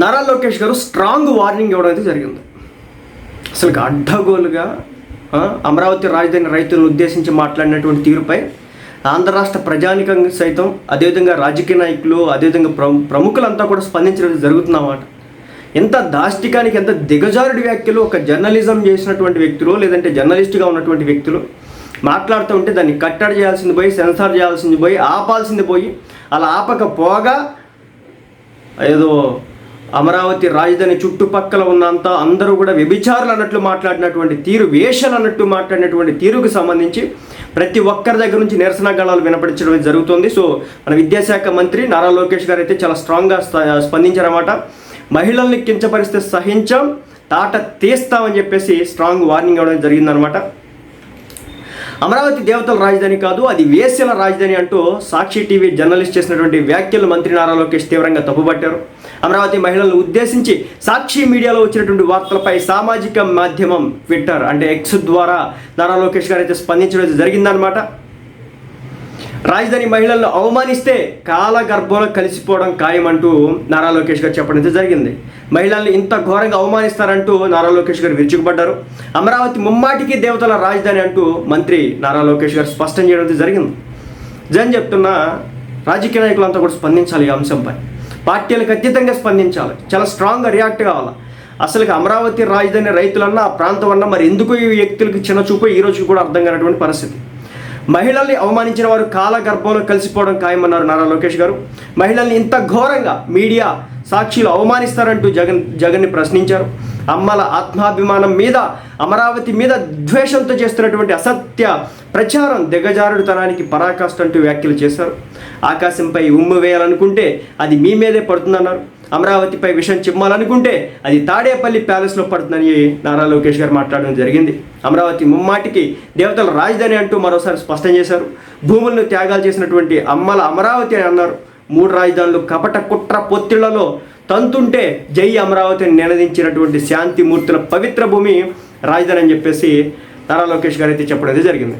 నారా లోకేష్ గారు strong warning ఇవ్వడం అయితే జరిగింది. అసలు అడ్డగోలుగా అమరావతి రాజధాని రైతులను ఉద్దేశించి మాట్లాడినటువంటి తీరుపై ఆంధ్ర రాష్ట్ర ప్రజానికం సైతం అదేవిధంగా రాజకీయ నాయకులు అదేవిధంగా ప్ర ప్రముఖులంతా కూడా స్పందించడం జరుగుతున్నమాట ఎంత దాష్టికానికి ఎంత దిగజారుడి వ్యాఖ్యలు ఒక జర్నలిజం చేసినటువంటి వ్యక్తులు లేదంటే జర్నలిస్ట్గా ఉన్నటువంటి వ్యక్తులు మాట్లాడుతూ ఉంటే దాన్ని కట్టడి చేయాల్సింది పోయి సెన్సార్ చేయాల్సింది పోయి ఆపాల్సింది పోయి అలా ఆపకపోగా ఏదో అమరావతి రాజధాని చుట్టుపక్కల ఉన్నంత అందరూ కూడా వ్యభిచారులు అన్నట్లు మాట్లాడినటువంటి తీరు వేషలు అన్నట్టు మాట్లాడినటువంటి తీరుకు సంబంధించి ప్రతి ఒక్కరి దగ్గర నుంచి నిరసన గళాలు వినపడించడం జరుగుతుంది. సో మన విద్యాశాఖ మంత్రి నారా లోకేష్ గారు అయితే చాలా స్ట్రాంగ్గా స్ప- స్పందించారన్నమాట. మహిళల్ని కించపరిస్తే సహించాం తాట తీస్తామని చెప్పేసి స్ట్రాంగ్ వార్నింగ్ ఇవ్వడం జరిగిందనమాట అమరావతి దేవతల రాజధాని కాదు అది వేసల రాజధాని అంటూ సాక్షి టీవీ జర్నలిస్ట్ చేసినటువంటి వ్యాఖ్యలు మంత్రి నారా లోకేష్ తీవ్రంగా తప్పుపట్టారు. అమరావతి మహిళలను ఉద్దేశించి సాక్షి మీడియాలో వచ్చినటువంటి వార్తలపై సామాజిక మాధ్యమం ట్విట్టర్ అంటే ఎక్స్ ద్వారా నారా లోకేష్ గారు అయితే స్పందించడం జరిగిందనమాట రాజధాని మహిళలను అవమానిస్తే కాలగర్భంలో కలిసిపోవడం ఖాయమంటూ నారా లోకేష్ గారు చెప్పడం జరిగింది. మహిళల్ని ఇంత ఘోరంగా అవమానిస్తారంటూ నారా లోకేష్ గారు విరుచుకుపడ్డారు. అమరావతి ముమ్మాటికి దేవతల రాజధాని అంటూ మంత్రి నారా లోకేష్ గారు స్పష్టం చేయడం జరిగింది. జన్ చెప్తున్న రాజకీయ నాయకులంతా కూడా స్పందించాలి ఈ అంశంపై. పార్టీలకు అతీతంగా స్పందించాలి. చాలా స్ట్రాంగ్గా రియాక్ట్ కావాలి? అసలు అమరావతి రాజధాని రైతులన్నా ఆ ప్రాంతం అన్నా మరి ఎందుకు ఈ వ్యక్తులకు చిన్న చూపు ఈ రోజు కూడా అర్థం కానటువంటి పరిస్థితి? మహిళల్ని అవమానించిన వారు కాలగర్భంలో కలిసిపోవడం ఖాయమన్నారు నారా లోకేష్ గారు. మహిళల్ని ఇంత ఘోరంగా మీడియా సాక్షిలు అవమానిస్తారంటూ జగన్ జగన్ని ప్రశ్నించారు. అమ్మల ఆత్మాభిమానం మీద అమరావతి మీద ద్వేషంతో చేస్తున్నటువంటి అసత్య ప్రచారం దిగజారుడుతనానికి పరాకాష్ట అంటూ వ్యాఖ్యలు చేశారు. ఆకాశంపై ఉమ్ము వేయాలనుకుంటే అది మీ మీదే పడుతుందన్నారు. అమరావతిపై విషయం చిమ్మాలనుకుంటే అది తాడేపల్లి ప్యాలెస్లో పడుతుందని నారా లోకేష్ గారు మాట్లాడడం జరిగింది. అమరావతి ముమ్మాటికి దేవతల రాజధాని అంటూ మరోసారి స్పష్టం చేశారు. భూములను త్యాగాలు చేసినటువంటి అమ్మల అమరావతి అని అన్నారు. మూడు రాజధానులు కపట కుట్ర పొత్తిళ్ళలో తంతుంటే జై అమరావతిని నినదించినటువంటి శాంతిమూర్తుల పవిత్ర భూమి రాజధాని అని చెప్పేసి నారా లోకేష్ గారు అయితే చెప్పడం జరిగింది.